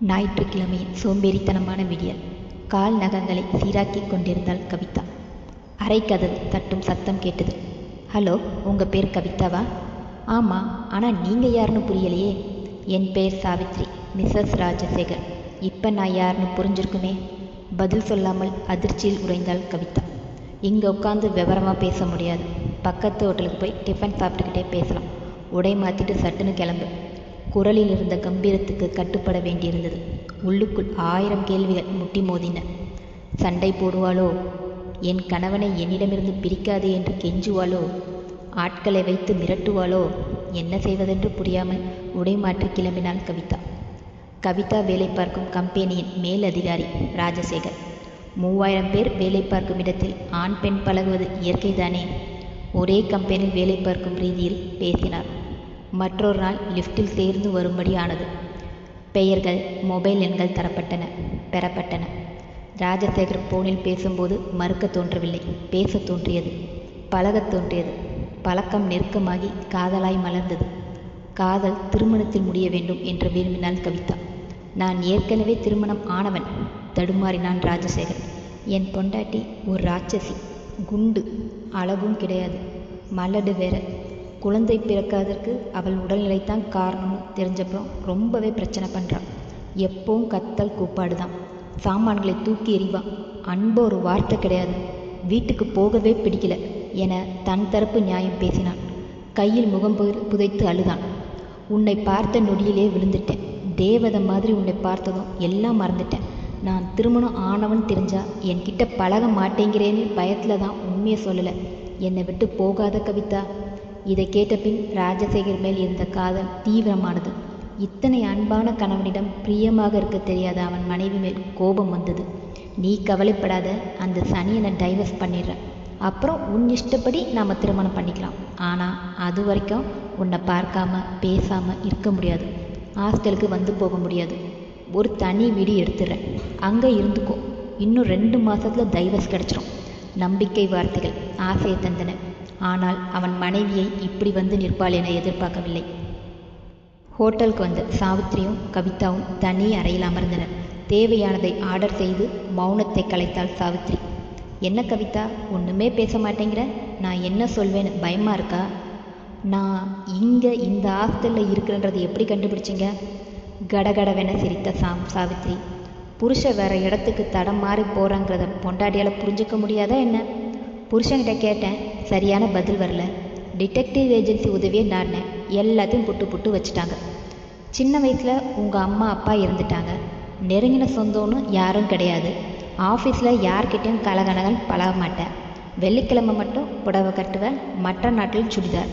ஞாயிற்றுக்கிழமையின் சோம்பேறித்தனமான விடியல். கால் நகங்களை சீராக்கிக் கொண்டிருந்தாள் கவிதா. அறைக்கதவு தட்டும் சத்தம் கேட்டது. ஹலோ உங்கள் பேர் கவிதாவா? ஆமாம் ஆனால் நீங்கள் யாருன்னு புரியலையே. என் பேர் சாவித்ரி மிஸ்ஸஸ் ராஜசேகர். இப்போ நான் யாருன்னு புரிஞ்சிருக்குமே? பதில் சொல்லாமல் அதிர்ச்சியில் உறைந்தாள் கவிதா. இங்கே உட்காந்து விவரமாக பேச முடியாது. பக்கத்து ஹோட்டலுக்கு போய் டிஃபன் சாப்பிட்டுக்கிட்டே பேசலாம். உடை மாற்றிட்டு சட்டுன்னு கிளம்பு. குரலில் இருந்த கம்பீரத்துக்கு கட்டுப்பட வேண்டியிருந்தது. உள்ளுக்குள் ஆயிரம் கேள்விகள் முட்டி மோதின. சண்டை போடுவாளோ? என் கணவனை என்னிடமிருந்து பிரிக்காதே என்று கெஞ்சுவாளோ? ஆட்களை வைத்து மிரட்டுவாளோ? என்ன செய்வதென்று புரியாமல் உடை மாற்றி கிளம்பினாள் கவிதா. கவிதா வேலை பார்க்கும் கம்பெனியின் மேல் அதிகாரி ராஜசேகர். மூவாயிரம் பேர் வேலை பார்க்கும் இடத்தில் ஆண் பெண் பழகுவது இயற்கைதானே? ஒரே கம்பெனியில் வேலை பார்க்கும் ரீதியில் பேசினார். மற்றொரு நாள் லிஃப்ட்டில் சேர்ந்து வரும்படி ஆனது பெயர்கள் மொபைல் எண்கள் தரப்பட்டன பெறப்பட்டன. ராஜசேகர் போனில் பேசும்போது மறுக்க தோன்றவில்லை. பேச தோன்றியது பழகத் தோன்றியது. பழக்கம் நெருக்கமாகி காதலாய் மலர்ந்தது. காதல் திருமணத்தில் முடிய வேண்டும் என்று விரும்பினாள் கவிதா நான் ஏற்கனவே திருமணம் ஆனவன் தடுமாறினான் ராஜசேகர். என் பொண்டாட்டி ஒரு ராட்சசி குண்டு அழகும் கிடையாது மலடு வேற குழந்தை பிறக்காதற்கு அவள் உடல்நிலைத்தான் காரணம்னு தெரிஞ்சப்புறம் ரொம்பவே பிரச்சனை பண்ணுறான் எப்பவும் கத்தல் கூப்பாடு தான் சாமான்களை தூக்கி எறிவான் அன்பு ஒரு வார்த்தை கிடையாது. வீட்டுக்கு போகவே பிடிக்கல என தன் தரப்பு நியாயம் பேசினான். கையில் முகம் புதைத்து அழுதான். உன்னை பார்த்த நொடியிலே விழுந்துட்டேன். தேவதை மாதிரி உன்னை பார்த்ததும் எல்லாம் மறந்துட்டேன். நான் திருமணம் ஆனவன் தெரிஞ்சா என்கிட்ட பழக மாட்டேங்கிறேன்னு பயத்தில் தான் உண்மையை சொல்லலை. என்னை விட்டு போகாத கவிதா. இதை கேட்ட பின் ராஜசேகர் மேல் இருந்த காதல் தீவிரமானது. இத்தனை அன்பான கணவனிடம் பிரியமாக இருக்க தெரியாத அவன் மனைவி மேல் கோபம் வந்தது. நீ கவலைப்படாத அந்த சனியனை டைவர்ஸ் பண்ணிடுறேன் அப்புறம் உன் இஷ்டப்படி நாம் திருமணம் பண்ணிக்கலாம். ஆனால் அது வரைக்கும் உன்னை பார்க்காம பேசாமல் இருக்க முடியாது. ஹாஸ்டலுக்கு வந்து போக முடியாது. ஒரு தனி வீடு எடுத்துடுறேன். அங்கே இருந்துக்கோ. இன்னும் ரெண்டு மாதத்தில் டைவர்ஸ் கிடச்சிரும். நம்பிக்கை வார்த்தைகள் ஆசையை தந்தன. ஆனால் அவன் மனைவியை இப்படி வந்து நிற்பாள் என எதிர்பார்க்கவில்லை. ஹோட்டலுக்கு வந்த சாவித்திரியும் கவிதாவும் தனி அறையில் அமர்ந்தனர். தேவையானதை ஆர்டர் செய்து மௌனத்தை கலைத்தாள் சாவித்ரி என்ன கவிதா ஒன்றுமே பேச மாட்டேங்கிற? நான் என்ன சொல்வேன்னு பயமாக இருக்கா? நான் இங்கே இந்த ஹாஸ்டலில் இருக்கிறன்றதை எப்படி கண்டுபிடிச்சிங்க? கடகடவென சிரித்த சாம் சாவித்ரி புருஷ வேற இடத்துக்கு தடம் மாறி போகிறாங்கிறத பொண்டாட்டியால் புரிஞ்சுக்க முடியாதா என்ன? புருஷன்கிட்ட கேட்டேன் சரியான பதில் வரல. டிடெக்டிவ் ஏஜென்சி உதவியை நாடினேன். எல்லாத்தையும் புட்டு புட்டு வச்சுட்டாங்க. சின்ன வயசில் உங்கள் அம்மா அப்பா இருந்துட்டாங்க நெருங்கின சொந்தம்னு யாரும் கிடையாது. ஆஃபீஸில் யார்கிட்டையும் கலகலகன் பழக மாட்டேன். வெள்ளிக்கிழமை மட்டும் புடவை கட்டுவேன் மற்ற நாட்டில் சுடிதார்.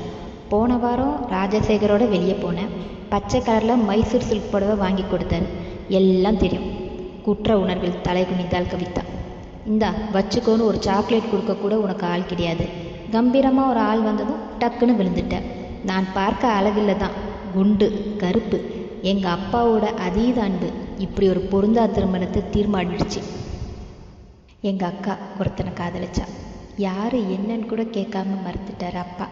போன வாரம் ராஜசேகரோட வெளியே போனேன். பச்சை கலரில் மைசூர் சில்க் புடவை வாங்கி கொடுத்தாரு எல்லாம் தெரியும். குற்ற உணர்வில் தலை குனிந்தாள் கவிதா. இந்தா வச்சுக்கோன்னு ஒரு சாக்லேட் கொடுக்க கூட உனக்கு ஆள் கிடையாது. கம்பீரமாக ஒரு ஆள் வந்ததும் டக்குன்னு விழுந்துட்டேன் நான் பார்க்க அழகில்லை தான். குண்டு கருப்பு. எங்கள் அப்பாவோட அதீத அன்பு. இப்படி ஒரு பொருந்தா திருமணத்தை தீர்மானிடுச்சு எங்கள் அக்கா ஒருத்தனை காதலிச்சா. யார் என்னன்னு கூட கேட்காம மறுத்துட்டார் அப்பா.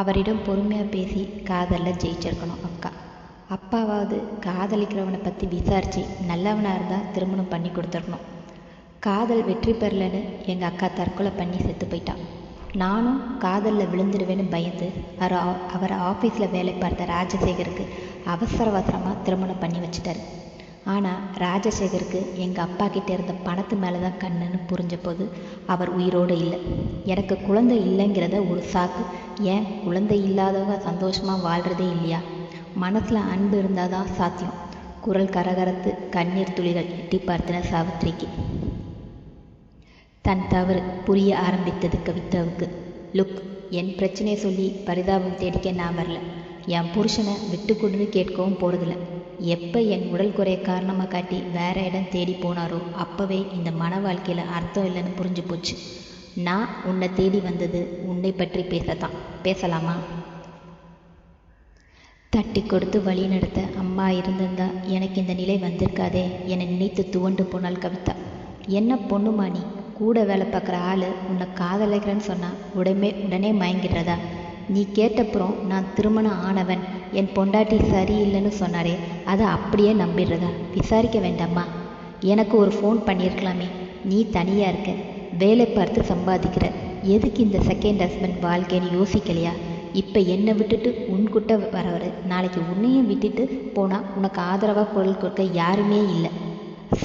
அவரிடம் பொறுமையாக பேசி காதலில் ஜெயிச்சிருக்கணும் அக்கா. அப்பாவாவது காதலிக்கிறவனை பற்றி விசாரித்து நல்லவனாக இருந்தால் திருமணம் பண்ணி கொடுத்துடணும். காதல் வெற்றி பெறலன்னு எங்கள் அக்கா தற்கொலை பண்ணி செத்து போயிட்டான் நானும் காதலில் விழுந்துடுவேன்னு பயந்து அவர் அவர் ஆஃபீஸில் வேலை பார்த்த ராஜசேகருக்கு அவசர அவசரமாக திருமணம் பண்ணி வச்சிட்டாரு. ஆனால் ராஜசேகருக்கு எங்கள் அப்பா கிட்டே இருந்த பணத்து மேலே தான் கண்ணுன்னு புரிஞ்ச போது அவர் உயிரோடு இல்லை. எனக்கு குழந்தை இல்லைங்கிறத ஒரு சாக்கு. ஏன்? குழந்தை இல்லாதவங்க சந்தோஷமாக வாழ்கிறதே இல்லையா? மனசில் அன்பு இருந்தால் தான் சாத்தியம். குரல் கரகரத்து கண்ணீர் துளிகள் எட்டி பார்த்தன சாவித்திரிக்கு. தன் தவறு புரிய ஆரம்பித்தது கவிதாவுக்கு. லுக் என் பிரச்சனையை சொல்லி பரிதாபம் தேடிக்க நான் வரல. என் புருஷனை விட்டு கொடுன்னு கேட்கவும் போகிறதில்ல எப்போ என் உடல் குறைய காரணமாக காட்டி வேற இடம் தேடி போனாரோ அப்போவே இந்த மன வாழ்க்கையில் அர்த்தம் இல்லைன்னு புரிஞ்சு போச்சு. நான் உன்னை தேடி வந்தது உன்னை பற்றி பேசத்தான். பேசலாமா? தட்டி கொடுத்து வழி நடத்த அம்மா இருந்திருந்தா எனக்கு இந்த நிலை வந்திருக்காதே என நினைத்து துவண்டு போனாள் கவிதா. என்ன பொண்ணுமா நீ? கூட வேலை பார்க்குற ஆள் உன்னை காதலிக்கிறேன்னு சொன்னால் உடனே உடனே மயங்கிடுறதா? நீ கேட்டப்புறம் நான் திருமணம் ஆனவன் என் பொண்டாட்டி சரியில்லைன்னு சொன்னாரே அதை அப்படியே நம்பிடுறதா? விசாரிக்க வேண்டாமா எனக்கு ஒரு ஃபோன் பண்ணியிருக்கலாமே. நீ தனியாக இருக்க. வேலை பார்த்து சம்பாதிக்கிற. எதுக்கு இந்த செகண்ட் ஹஸ்பண்ட் வாழ்க்கைன்னு யோசிக்கலையா? இப்போ என்னை விட்டுட்டு உன்கிட்ட வரவர் நாளைக்கு உன்னையும் விட்டுட்டு போனால் உனக்கு ஆதரவாக குரல் கொடுக்க யாருமே இல்லை.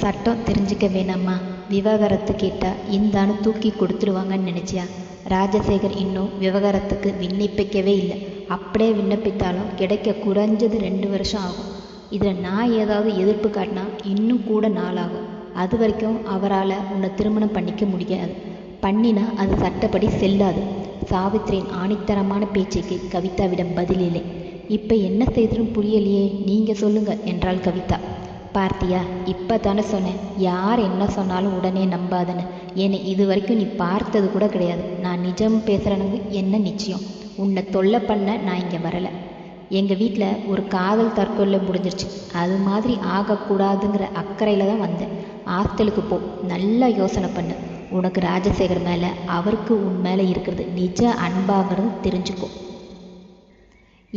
சட்டம் தெரிஞ்சுக்க வேணாமா விவகாரத்து கேட்டால் இந்தான்னு தூக்கி கொடுத்துடுவாங்கன்னு நினச்சியா? ராஜசேகர் இன்னும் விவகாரத்துக்கு விண்ணப்பிக்கவே இல்லை. அப்படியே விண்ணப்பித்தாலும் கிடைக்க குறைஞ்சது ரெண்டு வருஷம் ஆகும். இதில் நான் ஏதாவது எதிர்ப்பு காட்டினா இன்னும் கூட நாளாகும். அது வரைக்கும் அவரால் உன்னை திருமணம் பண்ணிக்க முடியாது. பண்ணினா அது சட்டப்படி செல்லாது. சாவித்திரியின் ஆணித்தரமான பேச்சுக்கு கவிதாவிடம் பதில் இல்லை. இப்போ என்ன செய்ததுன்னு புரியலையே. நீங்கள் சொல்லுங்க என்றாள் கவிதா. பார்த்தியா இப்போ தானே சொன்னேன். யார் என்ன சொன்னாலும் உடனே நம்பாதன்னு. என்னை இது வரைக்கும் நீ பார்த்தது கூட கிடையாது. நான் நிஜம் பேசுகிறனுக்கு என்ன நிச்சயம்? உன்னை தொல்லை பண்ண நான் இங்கே வரலை. எங்கள் வீட்டில் ஒரு காதல் தற்கொலை முடிஞ்சிருச்சு. அது மாதிரி ஆகக்கூடாதுங்கிற அக்கறையில் தான் வந்தேன். ஹாஸ்டலுக்கு போ. நல்லா யோசனை பண்ணு. உனக்கு ராஜசேகர் மேலே அவருக்கு உன் மேலே இருக்கிறது நிஜ அன்பாகிறது தெரிஞ்சுக்கோ.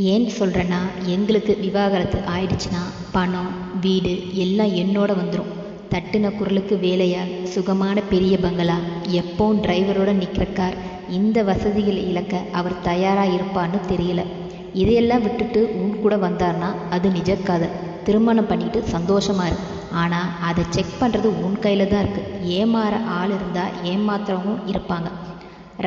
ஏன் சொல்கிறேன்னா எங்களுக்கு விவாகரத்து ஆயிடுச்சுன்னா பணம் வீடு எல்லாம் என்னோட வந்துடும் தட்டுன குரலுக்கு வேலையா சுகமான பெரிய பங்களா எப்போவும் டிரைவரோட நிற்கிற கார் இந்த வசதிகள் இழக்க அவர் தயாராக இருப்பான்னு தெரியல. இதையெல்லாம் விட்டுட்டு உன் கூட வந்தார்னா அது நிஜக்காத திருமணம் பண்ணிட்டு சந்தோஷமா இருக்கு ஆனால் அதை செக் பண்ணுறது உன் கையில் தான் இருக்குது ஏமாற ஆள் இருந்தால் ஏமாத்துறவங்க இருப்பாங்க.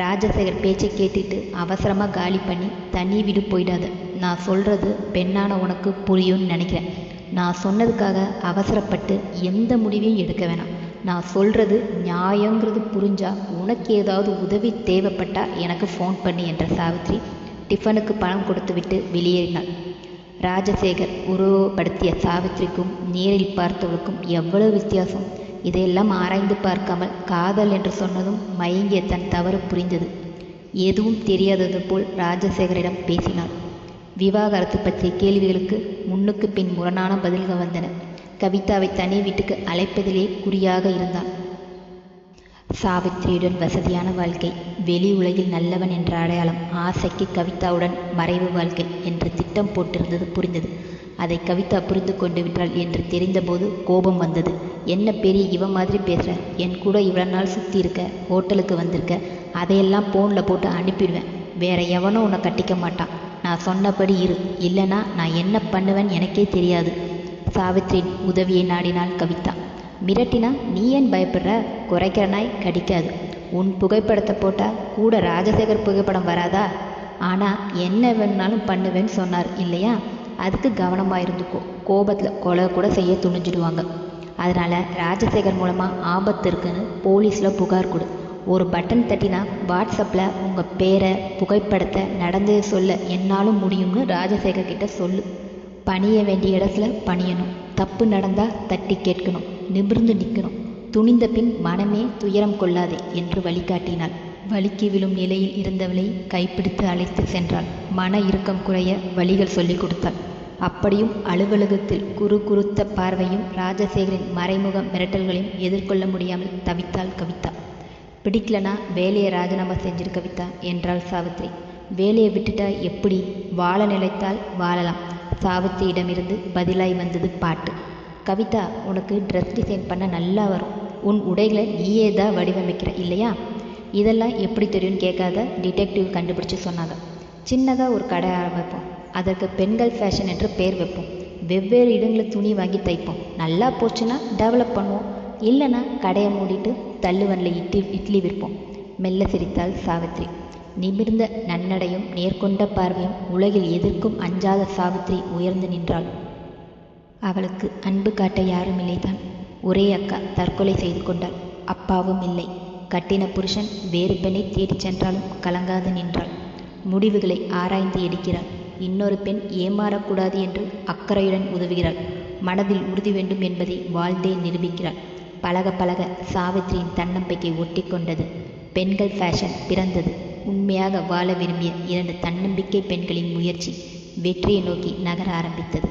ராஜசேகர் பேச்சை கேட்டுட்டு அவசரமாக காலி பண்ணி தனி வீடு போயிடாது. நான் சொல்கிறது பெண்ணான உனக்கு புரியும்னு நினைக்கிறேன். நான் சொன்னதுக்காக அவசரப்பட்டு எந்த முடிவையும் எடுக்க வேணாம். நான் சொல்கிறது நியாயங்கிறது புரிஞ்சால் உனக்கு ஏதாவது உதவி தேவைப்பட்டால் எனக்கு ஃபோன் பண்ணி என்ற சாவித்ரி டிஃபனுக்கு பணம் கொடுத்துவிட்டு வெளியேறினாள். ராஜசேகர் உருவப்படுத்திய சாவித்திரிக்கும் நேரில் பார்த்தவளுக்கும் எவ்வளவு வித்தியாசம். இதையெல்லாம் ஆராய்ந்து பார்க்காமல் காதல் என்று சொன்னதும் மயங்கிய தன் தவறு புரிந்தது. எதுவும் தெரியாதது போல் ராஜசேகரிடம் பேசினாள். விவாகரத்து பற்றிய கேள்விகளுக்கு முன்னுக்கு பின் முரணான பதில்கள் வந்தன. கவிதாவை தனி வீட்டுக்கு அழைப்பதிலே குறியாக இருந்தான். சாவித்திரியுடன் வசதியான வாழ்க்கை வெளி உலகில் நல்லவன் என்ற அடையாளம் ஆசைக்கு கவிதாவுடன் மறைவு வாழ்க்கை என்று திட்டம் போட்டிருந்தது புரிந்தது. அதை கவிதா புரிந்து கொண்டு விட்டாள் என்று தெரிந்தபோது கோபம் வந்தது. என்ன பெரிய இவ மாதிரி பேசுகிற என் கூட இவ்வளோ நாள் சுற்றி இருக்க ஹோட்டலுக்கு வந்திருக்க அதையெல்லாம் ஃபோனில் போட்டு அனுப்பிடுவேன். வேற எவனும் உன்னை கட்டிக்க மாட்டான். நான் சொன்னபடி இரு. இல்லைனா நான் என்ன பண்ணுவேன் எனக்கே தெரியாது. சாவித்ரியின் உதவியை நாடினாள் கவிதா மிரட்டினா நீ ஏன் பயப்படுற? குறைக்கிற நாய் கடிக்காது. உன் புகைப்படத்தை போட்டால் கூட ராஜசேகர் புகைப்படம் வராதா? ஆனால் என்ன வேணுனாலும் பண்ணுவேன்னு சொன்னார் இல்லையா? அதுக்கு கவனமாக இருந்துக்கோ. கோபத்தில் கொலை கூட செய்ய துணிஞ்சிடுவாங்க. அதனால் ராஜசேகர் மூலமாக ஆபத்து இருக்குன்னு போலீஸில் புகார் கொடு. ஒரு பட்டன் தட்டினா வாட்ஸ்அப்பில் உங்கள் பேரை புகைப்படத்தை நடந்து சொல்ல என்னாலும் முடியும்னு ராஜசேகர் கிட்ட சொல்லு. பணிய வேண்டிய இடத்துல பணியணும். தப்பு நடந்தால் தட்டி கேட்கணும். நிமிர்ந்து நிற்கணும் துணிந்த பின் மனமே துயரம் கொள்ளாதே என்று வழிகாட்டினாள். வலிக்கு விழும் நிலையில் இருந்தவளை கைப்பிடித்து அழைத்து சென்றாள். மன இறுக்கம் குறைய வழிகள் சொல்லிக் கொடுத்தாள். அப்படியும் அலுவலகத்தில் குறு குறுத்த பார்வையும் ராஜசேகரின் மறைமுக மிரட்டல்களையும் எதிர்கொள்ள முடியாமல் தவித்தாள் கவிதா. பிடிக்கலனா வேலையை ராஜினாமா செஞ்சிரு கவிதா என்றாள் சாவித்ரி. வேலையை விட்டுட்டா எப்படி? வாழ நிலைத்தால் வாழலாம். சாவித்திரியிடமிருந்து பதிலாய் வந்தது பாட்டு. கவிதா உனக்கு ட்ரெஸ் டிசைன் பண்ண நல்லா வரும். உன் உடைகளை நீயே தான் வடிவமைக்கிற இல்லையா? இதெல்லாம் எப்படி தெரியும்னு கேட்காத டிடெக்டிவ் கண்டுபிடிச்சு சொன்னாங்க. சின்னதாக ஒரு கடை ஆரம்பிப்போம் அதற்கு பெண்கள் ஃபேஷன் என்று பெயர் வைப்போம். வெவ்வேறு இடங்களில் துணி வாங்கி தைப்போம். நல்லா போச்சுன்னா டெவலப் பண்ணுவோம். இல்லைன்னா கடையை மூடிட்டு தள்ளுவனில் இட்லி இட்லி விற்போம். மெல்ல சிரித்தாள் சாவித்ரி. நிமிர்ந்த நன்னடையும் நேர்கொண்ட பார்வையும் உலகில் எதற்கும் அஞ்சாத சாவித்ரி உயர்ந்து நின்றாள். அவளுக்கு அன்பு காட்ட யாரும் இல்லைதான். ஒரே அக்கா தற்கொலை செய்து கொண்டாள். அப்பாவும் இல்லை. கட்டின புருஷன் வேறு பெண்ணை தேடிச் சென்றாலும் கலங்காது நின்றாள். முடிவுகளை ஆராய்ந்து எடுக்கிறாள். இன்னொரு பெண் ஏமாறக்கூடாது என்று அக்கறையுடன் உதவுகிறாள். மனதில் உறுதி வேண்டும் என்பதை வாழ்ந்தே நிரூபிக்கிறாள். பழக பழக சாவித்திரியின் தன்னம்பிக்கை ஒட்டி கொண்டது பெண்கள் ஃபேஷன் பிறந்தது. உண்மையாக வாழ விரும்பிய இரண்டு தன்னம்பிக்கை பெண்களின் முயற்சி வெற்றியை நோக்கி நகர ஆரம்பித்தது.